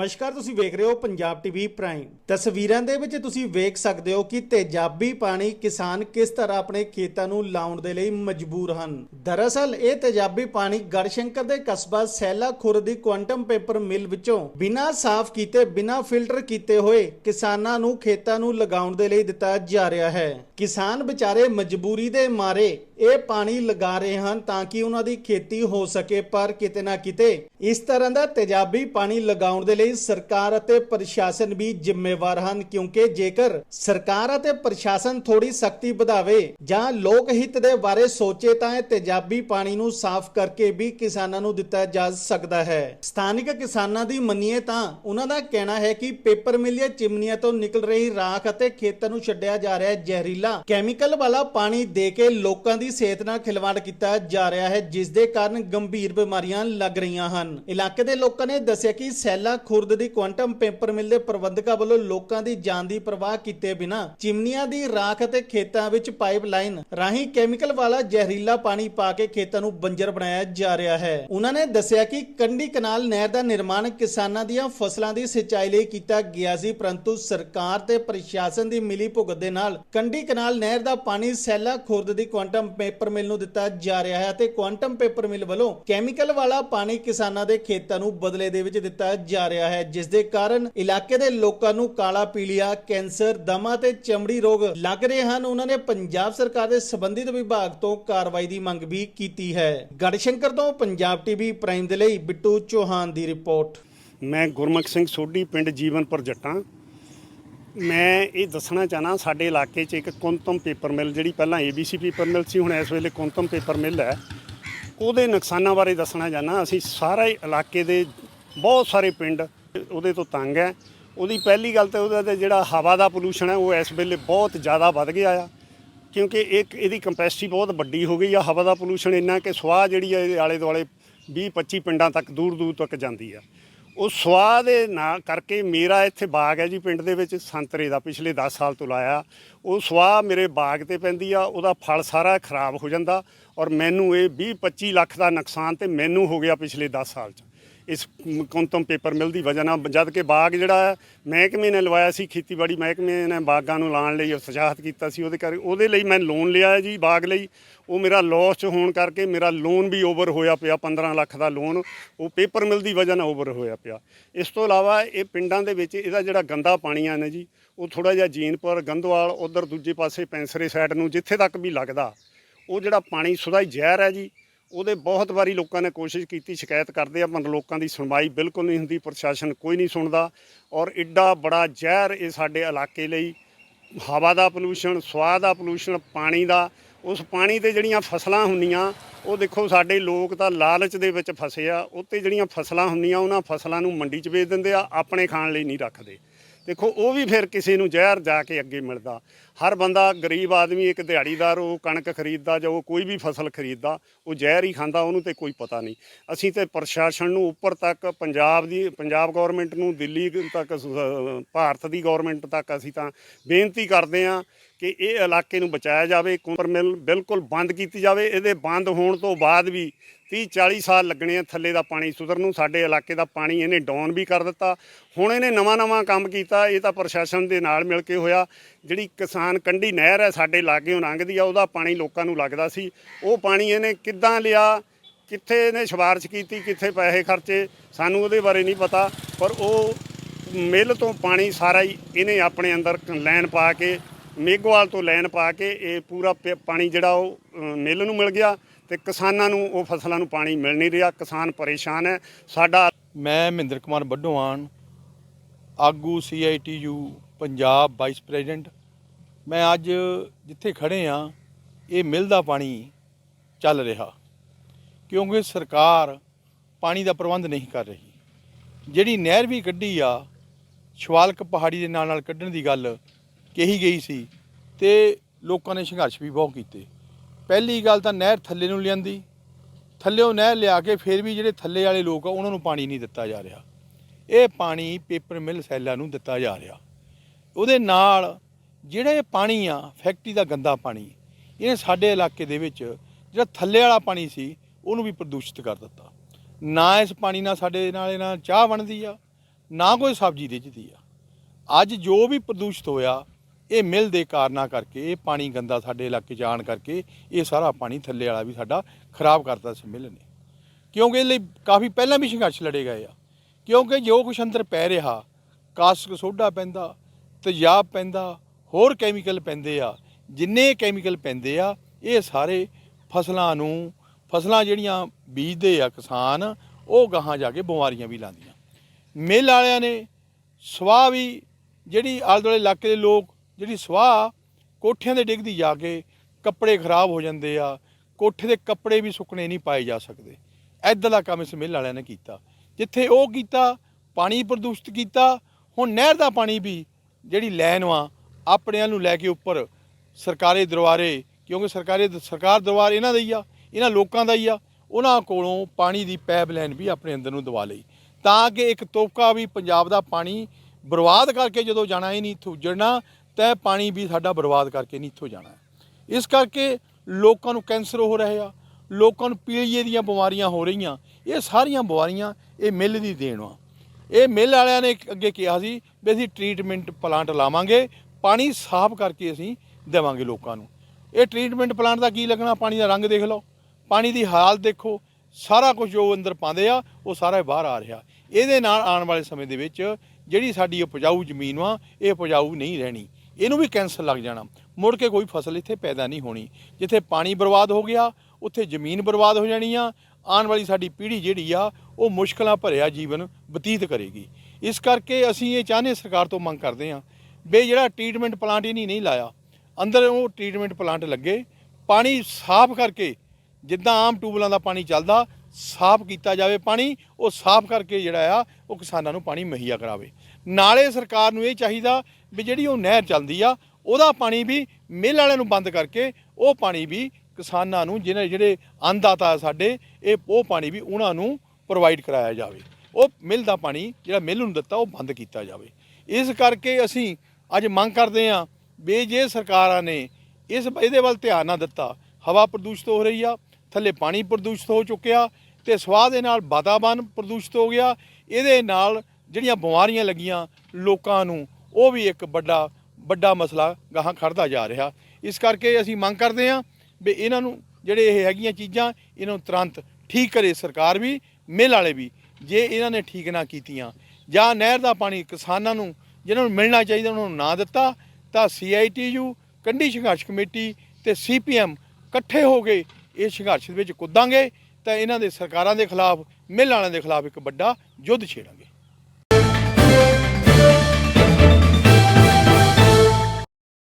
ਨਮਸਕਾਰ, ਤੁਸੀਂ ਵੇਖ ਰਹੇ ਹੋ ਪੰਜਾਬ ਟੀਵੀ ਪ੍ਰਾਈਮ। ਤਸਵੀਰਾਂ ਦੇ ਵਿੱਚ ਤੁਸੀਂ ਵੇਖ ਸਕਦੇ ਹੋ ਕਿ ਤੇਜ਼ਾਬੀ ਪਾਣੀ ਕਿਸਾਨ ਕਿਸ ਤਰ੍ਹਾਂ ਆਪਣੇ ਖੇਤਾਂ ਨੂੰ ਲਾਉਣ ਦੇ ਲਈ ਮਜਬੂਰ ਹਨ। ਦਰਅਸਲ, ਇਹ ਤੇਜ਼ਾਬੀ ਪਾਣੀ ਗੜਸ਼ੰਕਰ ਦੇ ਕਸਬਾ ਸੈਲਾ ਖੁਰ ਦੀ ਕੁਆਂਟਮ ਪੇਪਰ ਮਿਲ ਵਿੱਚੋਂ ਬਿਨਾਂ ਸਾਫ਼ ਕੀਤੇ, ਬਿਨਾਂ ਫਿਲਟਰ ਕੀਤੇ ਹੋਏ ਕਿਸਾਨਾਂ ਨੂੰ ਖੇਤਾਂ ਨੂੰ ਲਗਾਉਣ ਦੇ ਲਈ ਦਿੱਤਾ ਜਾ ਰਿਹਾ ਹੈ। ਕਿਸਾਨ ਵਿਚਾਰੇ ਮਜਬੂਰੀ ਦੇ ਮਾਰੇ ਇਹ ਪਾਣੀ ਲਗਾ ਰਹੇ ਹਨ ਤਾਂ ਕਿ ਉਹਨਾਂ ਦੀ ਖੇਤੀ ਹੋ ਸਕੇ, ਪਰ ਕਿਤੇ ਨਾ ਕਿਤੇ ਇਸ ਤਰ੍ਹਾਂ ਦਾ ਤੇਜ਼ਾਬੀ ਪਾਣੀ ਲਗਾਉਣ ਦੇ ਲਈ ਸਰਕਾਰ ਅਤੇ ਪ੍ਰਸ਼ਾਸਨ ਵੀ ਜ਼ਿੰਮੇਵਾਰ ਹਨ, ਕਿਉਂਕਿ ਜੇਕਰ ਸਰਕਾਰ ਅਤੇ ਪ੍ਰਸ਼ਾਸਨ ਥੋੜੀ ਸਖਤੀ ਵਧਾਵੇ ਜਾਂ ਲੋਕ ਹਿੱਤ ਦੇ ਬਾਰੇ ਸੋਚੇ ਤਾਂ ਇਹ ਤੇਜ਼ਾਬੀ ਪਾਣੀ ਨੂੰ ਸਾਫ਼ ਕਰਕੇ ਵੀ ਕਿਸਾਨਾਂ ਨੂੰ ਦਿੱਤਾ ਜਾ ਸਕਦਾ ਹੈ। ਸਥਾਨਿਕ ਕਿਸਾਨਾਂ ਦੀ ਮੰਨੀਏ ਤਾਂ ਉਹਨਾਂ ਦਾ ਕਹਿਣਾ ਹੈ ਕਿ ਪੇਪਰ ਮਿਲ ਚਿਮਨੀਆਂ ਤੋਂ ਨਿਕਲ ਰਹੀ ਰਾਖ ਅਤੇ ਖੇਤਾਂ ਨੂੰ ਛੱਡਿਆ ਜਾ ਰਿਹਾ ਹੈ। ਜ਼ਹਿਰੀਲਾ ਕੈਮੀਕਲ ਵਾਲਾ ਪਾਣੀ ਦੇ ਕੇ ਲੋਕਾਂ ਦੀ ਸਿਹਤ ਨਾਲ ਖਿਲਵਾੜ ਕੀਤਾ ਜਾ ਰਿਹਾ ਹੈ, ਜਿਸ ਦੇ ਕਾਰਨ ਗੰਭੀਰ ਬਿਮਾਰੀਆਂ ਲੱਗ ਰਹੀਆਂ ਹਨ। ਇਲਾਕੇ ਦੇ ਲੋਕਾਂ ਨੇ ਦੱਸਿਆ ਕਿ ਸੈਲਾ ਖੁਰਦ ਦੀ ਕੁਆਂਟਮ ਪੇਪਰ ਮਿਲ ਦੇ ਪ੍ਰਬੰਧਕਾਂ ਵੱਲੋਂ ਲੋਕਾਂ ਦੀ ਜਾਨ ਦੀ ਪਰਵਾਹ ਕੀਤੇ ਬਿਨਾ ਚਿਮਨੀਆਂ ਦੀ ਰਾਖ ਅਤੇ ਖੇਤਾਂ ਵਿੱਚ ਪਾਈਪਲਾਈਨ ਰਾਹੀਂ ਕੈਮੀਕਲ ਵਾਲਾ ਜ਼ਹਿਰੀਲਾ ਪਾਣੀ ਪਾ ਕੇ ਖੇਤਾਂ ਨੂੰ ਬੰਜਰ ਬਣਾਇਆ ਜਾ ਰਿਹਾ ਹੈ। ਉਹਨਾਂ ਨੇ ਦੱਸਿਆ ਕਿ ਕੰਢੀ ਕਨਾਲ ਨਹਿਰ ਦਾ ਨਿਰਮਾਣ ਕਿਸਾਨਾਂ ਦੀਆਂ ਫਸਲਾਂ ਦੀ ਸਿੰਚਾਈ ਲਈ ਕੀਤਾ ਗਿਆ ਸੀ, ਪਰੰਤੂ ਸਰਕਾਰ ਤੇ ਪ੍ਰਸ਼ਾਸਨ ਦੀ ਮਿਲੀ ਭੁਗਤ ਦੇ ਨਾਲ ਕੰਢੀ ਕਨਾਲ ਨਹਿਰ ਦਾ ਪਾਣੀ ਸੈਲਾ ਖੁਰਦ ਦੀ ਕੁਆਂਟਮ ਪੇਪਰ ਮਿਲ ਨੂੰ ਦਿੱਤਾ ਜਾ ਰਿਹਾ ਹੈ ਅਤੇ ਕੁਆਂਟਮ ਪੇਪਰ ਮਿਲ ਵੱਲੋਂ ਕੈਮੀਕਲ ਵਾਲਾ ਪਾਣੀ ਕਿਸਾਨਾਂ ਦੇ ਖੇਤਾਂ ਨੂੰ ਬਦਲੇ ਦੇ ਵਿੱਚ ਦਿੱਤਾ ਜਾ ਰਿਹਾ ਹੈ ਜਿਸ ਦੇ ਕਾਰਨ ਇਲਾਕੇ ਦੇ ਲੋਕਾਂ ਨੂੰ ਕਾਲਾ ਪੀਲੀਆ, ਕੈਂਸਰ, ਦਮਾ ਤੇ ਚਮੜੀ ਰੋਗ ਲੱਗ ਰਹੇ ਹਨ। ਉਹਨਾਂ ਨੇ ਪੰਜਾਬ ਸਰਕਾਰ ਦੇ ਸੰਬੰਧਿਤ ਵਿਭਾਗ ਤੋਂ ਕਾਰਵਾਈ ਦੀ ਮੰਗ ਵੀ ਕੀਤੀ ਹੈ। ਗੜਸ਼ੰਕਰ ਤੋਂ ਪੰਜਾਬ ਟੀਵੀ ਪ੍ਰਾਈਮ ਦੇ ਲਈ ਬਿੱਟੂ ਚੌਹਾਨ ਦੀ ਰਿਪੋਰਟ। ਮੈਂ ਗੁਰਮੁਖ ਸਿੰਘ ਸੋਢੀ ਪਿੰਡ ਜੀਵਨਪੁਰ ਜੱਟਾਂ। ਮੈਂ ਇਹ ਦੱਸਣਾ ਚਾਹਨਾ, ਸਾਡੇ ਇਲਾਕੇ 'ਚ ਇੱਕ ਕੁੰਤਮ ਪੇਪਰ ਮਿਲ, ਜਿਹੜੀ ਪਹਿਲਾਂ ABC ਪੇਪਰ ਮਿਲ ਸੀ, ਹੁਣ ਇਸ ਵੇਲੇ ਕੁੰਤਮ ਪੇਪਰ ਮਿਲ ਹੈ। ਉਹਦੇ ਨੁਕਸਾਨਾਂ ਬਾਰੇ ਦੱਸਣਾ ਚਾਹਨਾ, ਅਸੀਂ ਸਾਰੇ ਇਲਾਕੇ ਦੇ ਬਹੁਤ ਸਾਰੇ ਪਿੰਡ ਉਹਦੇ ਤੋਂ ਤੰਗ ਹੈ। ਉਹਦੀ ਪਹਿਲੀ ਗੱਲ ਤਾਂ ਉਹਦਾ ਤੇ ਜਿਹੜਾ ਹਵਾ ਦਾ ਪੋਲੂਸ਼ਨ ਹੈ, ਉਹ ਇਸ ਵੇਲੇ ਬਹੁਤ ਜ਼ਿਆਦਾ ਵੱਧ ਗਿਆ ਆ। ਕਿਉਂਕਿ ਇੱਕ ਇਹਦੀ ਕੰਪੈਸਿਟੀ ਬਹੁਤ ਵੱਡੀ ਹੋ ਗਈ ਆ। ਹਵਾ ਦਾ ਪੋਲੂਸ਼ਨ ਇੰਨਾ ਕਿ ਸਵਾਹ ਜਿਹੜੀ ਹੈ ਆਲੇ ਦੁਆਲੇ 20 25 ਪਿੰਡਾਂ ਤੱਕ ਦੂਰ ਦੂਰ ਤੱਕ ਜਾਂਦੀ ਆ। ਉਹ ਸਵਾਹ ਦੇ ਨਾ ਕਰਕੇ ਮੇਰਾ ਇੱਥੇ ਬਾਗ ਹੈ ਜੀ ਪਿੰਡ ਦੇ ਵਿੱਚ, ਸੰਤਰੇ ਦਾ ਪਿਛਲੇ 10 ਸਾਲ ਤੋਂ ਲਾਇਆ। ਉਹ ਸਵਾਹ ਮੇਰੇ ਬਾਗ ਤੇ ਪੈਂਦੀ ਆ, ਉਹਦਾ ਫਲ ਸਾਰਾ ਖਰਾਬ ਹੋ ਜਾਂਦਾ ਔਰ ਮੈਨੂੰ ਇਹ 20 25 ਲੱਖ ਦਾ ਨੁਕਸਾਨ ਤੇ ਮੈਨੂੰ ਹੋ ਗਿਆ ਪਿਛਲੇ 10 ਸਾਲ 'ਚ। ਇਸ ਕੁੰਤਮ ਪੇਪਰ ਮਿਲ ਦੀ ਵਜ੍ਹਾ ਨਾਲ, ਜਦ ਕਿ ਬਾਗ ਜਿਹੜਾ ਮਹਿਕਮੇ ਨੇ ਲਵਾਇਆ ਸੀ ਖੇਤੀਬਾੜੀ ਮਹਿਕਮੇ ਨੇ ਬਾਗਾਂ ਨੂੰ ਲਾਉਣ ਲਈ ਉਤਸ਼ਾਹਤ ਕੀਤਾ ਸੀ ਉਹਦੇ ਕਰਕੇ ਉਹਦੇ ਲਈ ਮੈਂ ਲੋਨ ਲਿਆ ਜੀ ਬਾਗ ਲਈ। ਉਹ ਮੇਰਾ ਲਾਸ ਚ ਹੋਣ ਕਰਕੇ ਮੇਰਾ ਲੋਨ ਵੀ ਓਵਰ ਹੋਇਆ ਪਿਆ 15 ਲੱਖ ਦਾ ਲੋਨ ਉਹ ਪੇਪਰ ਮਿਲ ਦੀ ਵਜ੍ਹਾ ਨਾਲ ਓਵਰ ਹੋਇਆ ਪਿਆ। ਇਸ ਤੋਂ ਇਲਾਵਾ ਇਹ ਪਿੰਡਾਂ ਦੇ ਵਿੱਚ ਇਹਦਾ ਜਿਹੜਾ ਗੰਦਾ ਪਾਣੀ ਆ ਨੇ ਜੀ, ਉਹ ਥੋੜਾ ਜਿਹਾ ਜੀਨਪੁਰ, ਗੰਧਵਾਲ, ਉਧਰ ਦੂਜੇ ਪਾਸੇ ਪੈਂਸਰੇ ਸਾਈਡ ਨੂੰ ਜਿੱਥੇ ਤੱਕ ਵੀ ਲੱਗਦਾ, ਉਹ ਜਿਹੜਾ ਪਾਣੀ ਸੁਦਾ ਹੀ ਜ਼ਹਿਰ ਹੈ ਜੀ। ਉਹਦੇ ਬਹੁਤ ਵਾਰੀ ਲੋਕਾਂ ਨੇ ਕੋਸ਼ਿਸ਼ ਕੀਤੀ, ਸ਼ਿਕਾਇਤ ਕਰਦੇ ਆ, ਪਰ ਲੋਕਾਂ ਦੀ ਸੁਣਵਾਈ ਬਿਲਕੁਲ ਨਹੀਂ ਹੁੰਦੀ, ਪ੍ਰਸ਼ਾਸਨ ਕੋਈ ਨਹੀਂ ਸੁਣਦਾ ਔਰ ਐਡਾ ਬੜਾ ਜ਼ਹਿਰ ਇਹ ਸਾਡੇ ਇਲਾਕੇ ਲਈ। ਹਵਾ ਦਾ ਪੋਲੂਸ਼ਨ ਸਵਾਦ ਦਾ ਪੋਲੂਸ਼ਨ ਪਾਣੀ ਦਾ, ਉਸ ਪਾਣੀ ਤੇ ਜਿਹੜੀਆਂ ਫਸਲਾਂ ਹੁੰਦੀਆਂ, ਉਹ ਦੇਖੋ ਸਾਡੇ ਲੋਕ ਤਾਂ ਲਾਲਚ ਦੇ ਵਿੱਚ ਫਸੇ ਆ, ਉੱਤੇ ਜਿਹੜੀਆਂ ਫਸਲਾਂ ਹੁੰਦੀਆਂ, ਉਹਨਾਂ ਫਸਲਾਂ ਨੂੰ ਮੰਡੀ 'ਚ ਵੇਚ ਦਿੰਦੇ ਆ, ਆਪਣੇ ਖਾਣ ਲਈ ਨਹੀਂ ਰੱਖਦੇ। ਦੇਖੋ, ਉਹ ਵੀ ਫਿਰ ਕਿਸੇ ਨੂੰ ਜ਼ਹਿਰ ਜਾ ਕੇ ਅੱਗੇ ਮਿਲਦਾ। ਹਰ ਬੰਦਾ ਗਰੀਬ ਆਦਮੀ, ਇੱਕ ਦਿਹਾੜੀਦਾਰ, ਉਹ ਕਣਕ ਖਰੀਦਦਾ ਜਾਂ ਉਹ ਕੋਈ ਵੀ ਫਸਲ ਖਰੀਦਦਾ, ਉਹ ਜ਼ਹਿਰ ਹੀ ਖਾਂਦਾ, ਉਹਨੂੰ ਤੇ ਕੋਈ ਪਤਾ ਨਹੀਂ। ਅਸੀਂ ਤੇ ਪ੍ਰਸ਼ਾਸਨ ਨੂੰ ਉੱਪਰ ਤੱਕ, ਪੰਜਾਬ ਦੀ, ਪੰਜਾਬ ਗਵਰਨਮੈਂਟ ਨੂੰ, ਦਿੱਲੀ ਤੱਕ ਭਾਰਤ ਦੀ ਗਵਰਨਮੈਂਟ ਤੱਕ ਅਸੀਂ ਤਾਂ ਬੇਨਤੀ ਕਰਦੇ ਹਾਂ ਕਿ ਇਹ ਇਲਾਕੇ ਨੂੰ ਬਚਾਇਆ ਜਾਵੇ, ਕੁੰਪਰ ਮਿਲ ਬਿਲਕੁਲ ਬੰਦ ਕੀਤੀ ਜਾਵੇ। ਇਹਦੇ ਬੰਦ ਹੋਣ ਤੋਂ ਬਾਅਦ ਵੀ 30 40 ਸਾਲ ਲੱਗਣੇ ਆ ਥੱਲੇ ਦਾ ਪਾਣੀ ਸੁਧਰਨ। ਨੂੰ ਸਾਡੇ ਇਲਾਕੇ ਦਾ ਪਾਣੀ ਇਹਨੇ ਡਾਊਨ ਵੀ ਕਰ ਦਿੱਤਾ। ਹੁਣ ਇਹਨੇ ਨਵਾਂ ਨਵਾਂ ਕੰਮ ਕੀਤਾ। ਇਹ ਤਾਂ ਪ੍ਰਸ਼ਾਸਨ ਦੇ ਨਾਲ ਮਿਲ ਕੇ ਹੋਇਆ। ਜਿਹੜੀ ਕਿਸਾਨ ਕੰਢੀ ਨਹਿਰ ਹੈ ਸਾਡੇ ਲਾਗੇੋਂ ਲੰਘਦੀ ਆ, ਉਹਦਾ ਪਾਣੀ ਲੋਕਾਂ ਨੂੰ ਲੱਗਦਾ ਸੀ। ਉਹ ਪਾਣੀ ਇਹਨੇ ਕਿੱਦਾਂ ਲਿਆ? ਕਿੱਥੇ ਇਹਨੇ ਸਿਫਾਰਿਸ਼ ਕੀਤੀ? ਕਿੱਥੇ ਪੈਸੇ ਖਰਚੇ? ਸਾਨੂੰ ਉਹਦੇ ਬਾਰੇ ਨਹੀਂ ਪਤਾ। ਪਰ ਉਹ ਮਿੱਲ ਤੋਂ ਪਾਣੀ ਸਾਰਾ ਹੀ ਇਹਨੇ ਆਪਣੇ ਅੰਦਰ ਲੈਣ ਪਾ ਕੇ ਮੇਘਵਾਲ ਤੋਂ ਲੈਣ ਪਾ ਕੇ ਇਹ ਪੂਰਾ ਪ- ਪਾਣੀ ਜਿਹੜਾ ਉਹ ਅ, ਮਿੱਲ ਨੂੰ ਮਿਲ ਗਿਆ ਤੇ ਕਿਸਾਨਾਂ ਨੂੰ ਉਹ ਫਸਲਾਂ ਨੂੰ ਪਾਣੀ ਮਿਲ ਨਹੀਂ ਰਿਹਾ। ਕਿਸਾਨ ਪਰੇਸ਼ਾਨ ਹੈ। ਸਾਡਾ ਮੈਂ ਮਹਿੰਦਰ ਕੁਮਾਰ ਬੱਢੋਵਾਨ ਆਗੂ ਸੀਆਈਟੀਯੂ ਪੰਜਾਬ ਵਾਈਸ ਪ੍ਰੈਜ਼ੀਡੈਂਟ ਮੈਂ ਅੱਜ ਜਿੱਥੇ ਖੜੇ ਆ ਇਹ ਮਿਲ ਦਾ ਪਾਣੀ ਚੱਲ ਰਿਹਾ। ਕਿਉਂਕਿ ਸਰਕਾਰ ਪਾਣੀ ਦਾ ਪ੍ਰਬੰਧ ਨਹੀਂ ਕਰ ਰਹੀ। ਜਿਹੜੀ ਨਹਿਰ ਵੀ ਕੱਢੀ ਆ ਸ਼ਵਾਲਕ ਪਹਾੜੀ ਦੇ ਨਾਲ ਨਾਲ ਕੱਢਣ ਦੀ ਗੱਲ ਕਹੀ ਗਈ ਸੀ ਤੇ ਲੋਕਾਂ ਨੇ ਸੰਘਰਸ਼ ਵੀ ਬਹੁਤ ਕੀਤੇ। ਪਹਿਲੀ ਗੱਲ ਤਾਂ ਨਹਿਰ ਥੱਲੇ ਨੂੰ ਲਿਆਂਦੀ। ਥੱਲੇੋਂ ਨਹਿਰ ਲਿਆ ਕੇ ਫਿਰ ਵੀ ਜਿਹੜੇ ਥੱਲੇ ਵਾਲੇ ਲੋਕ ਆ, ਉਹਨਾਂ ਨੂੰ ਪਾਣੀ ਨਹੀਂ ਦਿੱਤਾ ਜਾ ਰਿਹਾ। ਇਹ ਪਾਣੀ ਪੇਪਰ ਮਿਲ ਸੈਲਾਂ ਨੂੰ ਦਿੱਤਾ ਜਾ ਰਿਹਾ। ਉਹਦੇ ਨਾਲ ਜਿਹੜਾ ਇਹ ਪਾਣੀ ਆ, ਫੈਕਟਰੀ ਦਾ ਗੰਦਾ ਪਾਣੀ ਇਹਨੇ ਸਾਡੇ ਇਲਾਕੇ ਦੇ ਵਿੱਚ ਜਿਹੜਾ ਥੱਲੇ ਵਾਲਾ ਪਾਣੀ ਸੀ, ਉਹਨੂੰ ਵੀ ਪ੍ਰਦੂਸ਼ਿਤ ਕਰ ਦਿੱਤਾ। ਨਾ ਇਸ ਪਾਣੀ ਨਾਲ ਸਾਡੇ ਨਾਲ ਇਹਨਾਂ ਚਾਹ ਬਣਦੀ ਆ, ਨਾ ਕੋਈ ਸਬਜ਼ੀ ਰਿੱਝਦੀ ਆ। ਅੱਜ ਜੋ ਵੀ ਪ੍ਰਦੂਸ਼ਿਤ ਹੋਇਆ ਇਹ ਮਿਲ ਦੇ ਕਾਰਨਾਂ ਕਰਕੇ, ਇਹ ਪਾਣੀ ਗੰਦਾ ਸਾਡੇ ਇਲਾਕੇ 'ਚ ਆਉਣ ਕਰਕੇ, ਇਹ ਸਾਰਾ ਪਾਣੀ ਥੱਲੇ ਵਾਲਾ ਵੀ ਸਾਡਾ ਖਰਾਬ ਕਰਤਾ ਸੀ ਮਿਲ ਨੇ। ਕਿਉਂਕਿ ਇਹ ਲਈ ਕਾਫੀ ਪਹਿਲਾਂ ਵੀ ਸੰਘਰਸ਼ ਲੜੇ ਗਏ ਆ। ਕਿਉਂਕਿ ਜੋ ਕੁਛ ਅੰਦਰ ਪੈ ਰਿਹਾ, ਕਾਸਕ ਸੋਡਾ ਪੈਂਦਾ, ਤੇਜ਼ਾਬ ਪੈਂਦਾ, ਹੋਰ ਕੈਮੀਕਲ ਪੈਂਦੇ ਆ, ਜਿੰਨੇ ਕੈਮੀਕਲ ਪੈਂਦੇ ਆ, ਇਹ ਸਾਰੇ ਫਸਲਾਂ ਨੂੰ, ਫਸਲਾਂ ਜਿਹੜੀਆਂ ਬੀਜਦੇ ਆ ਕਿਸਾਨ, ਉਹ ਗਾਹਾਂ ਜਾ ਕੇ ਬਿਮਾਰੀਆਂ ਵੀ ਲਾਉਂਦੀਆਂ। ਮਿੱਲ ਵਾਲਿਆਂ ਨੇ ਸਵਾਹ ਵੀ, ਜਿਹੜੀ ਆਲੇ ਦੁਆਲੇ ਇਲਾਕੇ ਦੇ ਲੋਕ ਜਿਹੜੀ ਸਵਾਹ ਕੋਠਿਆਂ ਦੇ ਡਿੱਗਦੀ ਜਾ ਕੇ ਕੱਪੜੇ ਖਰਾਬ ਹੋ ਜਾਂਦੇ ਆ, ਕੋਠੇ ਦੇ ਕੱਪੜੇ ਵੀ ਸੁੱਕਣੇ ਨਹੀਂ ਪਾਏ ਜਾ ਸਕਦੇ। ਐਦਾਂ ਦਾ ਕੰਮ ਇਸ ਮਿੱਲ ਵਾਲਿਆਂ ਨੇ ਕੀਤਾ। ਜਿੱਥੇ ਉਹ ਕੀਤਾ, ਪਾਣੀ ਪ੍ਰਦੂਸ਼ਿਤ ਕੀਤਾ, ਹੁਣ ਨਹਿਰ ਦਾ ਪਾਣੀ ਵੀ ਜਿਹੜੀ ਲੈਣ ਵਾ, ਆਪਣਿਆਂ ਨੂੰ ਲੈ ਕੇ ਉੱਪਰ ਸਰਕਾਰੀ ਦਰਬਾਰੇ ਕਿਉਂਕਿ ਸਰਕਾਰੀ ਸਰਕਾਰ ਦਰਬਾਰ ਇਹਨਾਂ ਦਾ ਹੀ ਆ, ਇਹਨਾਂ ਲੋਕਾਂ ਦਾ ਹੀ ਆ, ਉਹਨਾਂ ਕੋਲੋਂ ਪਾਣੀ ਦੀ ਪਾਈਪਲਾਈਨ ਵੀ ਆਪਣੇ ਅੰਦਰ ਨੂੰ ਦਵਾ ਲਈ। ਤਾਂ ਕਿ ਇੱਕ ਤੋਕਾ ਵੀ ਪੰਜਾਬ ਦਾ ਪਾਣੀ ਬਰਬਾਦ ਕਰਕੇ ਜਦੋਂ ਜਾਣਾ ਹੀ ਨਹੀਂ ਇੱਥੋਂ ਤਾਂ ਇਹ ਪਾਣੀ ਵੀ ਸਾਡਾ ਬਰਬਾਦ ਕਰਕੇ ਨਹੀਂ ਇੱਥੋਂ ਜਾਣਾ। ਇਸ ਕਰਕੇ ਲੋਕਾਂ ਨੂੰ ਕੈਂਸਰ ਹੋ ਰਹੇ ਆ, ਲੋਕਾਂ ਨੂੰ ਪੀਲੀਏ ਦੀਆਂ ਬਿਮਾਰੀਆਂ ਹੋ ਰਹੀਆਂ। ਇਹ ਸਾਰੀਆਂ ਬਿਮਾਰੀਆਂ ਇਹ ਮਿੱਲ ਦੀ ਦੇਣ ਆ। ਇਹ ਮਿੱਲ ਵਾਲਿਆਂ ਨੇ ਅੱਗੇ ਕਿਹਾ ਸੀ ਵੀ ਅਸੀਂ ਟ੍ਰੀਟਮੈਂਟ ਪਲਾਂਟ ਲਾਵਾਂਗੇ, ਪਾਣੀ ਸਾਫ਼ ਕਰਕੇ ਅਸੀਂ ਦੇਵਾਂਗੇ ਲੋਕਾਂ ਨੂੰ। ਇਹ ਟ੍ਰੀਟਮੈਂਟ ਪਲਾਂਟ ਦਾ ਕੀ ਲੱਗਣਾ? ਪਾਣੀ ਦਾ ਰੰਗ ਦੇਖ ਲਓ। ਪਾਣੀ ਦੀ ਹਾਲਤ ਦੇਖੋ। ਸਾਰਾ ਕੁਝ ਜੋ ਅੰਦਰ ਪਾਉਂਦੇ ਆ, ਉਹ ਸਾਰਾ ਬਾਹਰ ਆ ਰਿਹਾ। ਇਹਦੇ ਨਾਲ ਆਉਣ ਵਾਲੇ ਸਮੇਂ ਦੇ ਵਿੱਚ ਜਿਹੜੀ ਸਾਡੀ ਉਪਜਾਊ ਜ਼ਮੀਨ ਵਾ ਇਹ ਉਪਜਾਊ ਨਹੀਂ ਰਹਿਣੀ। ਇਹਨੂੰ ਵੀ ਕੈਂਸਰ ਲੱਗ ਜਾਣਾ। ਮੁੜ ਕੇ ਕੋਈ ਫਸਲ ਇੱਥੇ ਪੈਦਾ ਨਹੀਂ ਹੋਣੀ। ਜਿੱਥੇ ਪਾਣੀ ਬਰਬਾਦ ਹੋ ਗਿਆ, ਉੱਥੇ ਜ਼ਮੀਨ ਬਰਬਾਦ ਹੋ ਜਾਣੀ ਆ। ਆਉਣ ਵਾਲੀ ਸਾਡੀ ਪੀੜ੍ਹੀ ਜਿਹੜੀ ਆ, ਉਹ ਮੁਸ਼ਕਲਾਂ ਭਰਿਆ ਜੀਵਨ ਬਤੀਤ ਕਰੇਗੀ। ਇਸ ਕਰਕੇ ਅਸੀਂ ਇਹ ਚਾਹੁੰਦੇ ਸਰਕਾਰ ਤੋਂ ਮੰਗ ਕਰਦੇ ਹਾਂ ਵੀ ਜਿਹੜਾ ਟ੍ਰੀਟਮੈਂਟ ਪਲਾਂਟ ਇਹ ਨਹੀਂ ਨਹੀਂ ਲਾਇਆ, ਅੰਦਰ ਉਹ ਟ੍ਰੀਟਮੈਂਟ ਪਲਾਂਟ ਲੱਗੇ। ਪਾਣੀ ਸਾਫ਼ ਕਰਕੇ, ਜਿੱਦਾਂ ਆਮ ਟੂਬਲਾਂ ਦਾ ਪਾਣੀ ਚੱਲਦਾ ਸਾਫ਼ ਕੀਤਾ ਜਾਵੇ ਪਾਣੀ, ਉਹ ਸਾਫ਼ ਕਰਕੇ ਜਿਹੜਾ ਆ, ਉਹ ਕਿਸਾਨਾਂ ਨੂੰ ਪਾਣੀ ਮੁਹੱਈਆ ਕਰਾਵੇ। ਨਾਲੇ ਸਰਕਾਰ ਨੂੰ ਇਹ ਚਾਹੀਦਾ ਵੀ ਜਿਹੜੀ ਉਹ ਨਹਿਰ ਚੱਲਦੀ ਆ, ਉਹਦਾ ਪਾਣੀ ਵੀ ਮਿੱਲ ਵਾਲਿਆਂ ਨੂੰ ਬੰਦ ਕਰਕੇ, ਉਹ ਪਾਣੀ ਵੀ ਕਿਸਾਨਾਂ ਨੂੰ, ਜਿਹਨੇ ਜਿਹੜੇ ਅੰਨਦਾਤਾ ਸਾਡੇ, ਇਹ, ਉਹ ਪਾਣੀ ਵੀ ਉਹਨਾਂ ਨੂੰ ਪ੍ਰੋਵਾਈਡ ਕਰਾਇਆ ਜਾਵੇ। ਉਹ ਮਿੱਲ ਦਾ ਪਾਣੀ, ਜਿਹੜਾ ਮਿੱਲ ਨੂੰ ਦਿੱਤਾ, ਉਹ ਬੰਦ ਕੀਤਾ ਜਾਵੇ। ਇਸ ਕਰਕੇ ਅਸੀਂ ਅੱਜ ਮੰਗ ਕਰਦੇ ਹਾਂ ਵੀ ਜੇ ਸਰਕਾਰਾਂ ਨੇ ਇਸ, ਇਹਦੇ ਵੱਲ ਧਿਆਨ ਨਾ ਦਿੱਤਾ, ਹਵਾ ਪ੍ਰਦੂਸ਼ਿਤ ਹੋ ਰਹੀ ਆ ਥੱਲੇ ਪਾਣੀ ਪ੍ਰਦੂਸ਼ਿਤ ਹੋ ਚੁੱਕਿਆ ਤੇ ਸਵਾਹ ਦੇ ਨਾਲ ਵਾਤਾਵਰਨ ਪ੍ਰਦੂਸ਼ਿਤ ਹੋ ਗਿਆ। ਇਹਦੇ ਨਾਲ ਜਿਹੜੀਆਂ ਬਿਮਾਰੀਆਂ ਲੱਗੀਆਂ ਲੋਕਾਂ ਨੂੰ, ਉਹ ਵੀ ਇੱਕ ਵੱਡਾ ਵੱਡਾ ਮਸਲਾ ਗਾਹਾਂ ਖੜਦਾ ਜਾ ਰਿਹਾ। ਇਸ ਕਰਕੇ ਅਸੀਂ ਮੰਗ ਕਰਦੇ ਹਾਂ ਵੀ ਇਹਨਾਂ ਨੂੰ ਜਿਹੜੇ ਇਹ ਹੈਗੀਆਂ ਚੀਜ਼ਾਂ, ਇਹਨਾਂ ਨੂੰ ਤੁਰੰਤ ਠੀਕ ਕਰੇ ਸਰਕਾਰ ਵੀ, ਮਿੱਲ ਵਾਲੇ ਵੀ, ਜੇ ਇਹਨਾਂ ਨੇ ਠੀਕ ਨਾ ਕੀਤੀਆਂ। ਜਾਂ ਨਹਿਰ ਦਾ ਪਾਣੀ ਕਿਸਾਨਾਂ ਨੂੰ, ਜਿਹਨਾਂ ਨੂੰ ਮਿਲਣਾ ਚਾਹੀਦਾ, ਉਹਨਾਂ ਨੂੰ ਨਾ ਦਿੱਤਾ, ਤਾਂ ਸੀਆਈਟੀਯੂ ਕੰਢੀ ਸੰਘਰਸ਼ ਕਮੇਟੀ ਤੇ ਸੀਪੀਐਮ ਇਕੱਠੇ ਹੋ ਕੇ ਇਹ ਸੰਘਰਸ਼ ਦੇ ਵਿੱਚ ਕੁੱਦਾਂਗੇ ਤਾਂ ਇਹਨਾਂ ਦੇ ਸਰਕਾਰਾਂ ਦੇ ਖਿਲਾਫ, ਮਿੱਲ ਵਾਲਿਆਂ ਦੇ ਖਿਲਾਫ ਇੱਕ ਵੱਡਾ ਯੁੱਧ ਛੇੜਾਂਗੇ।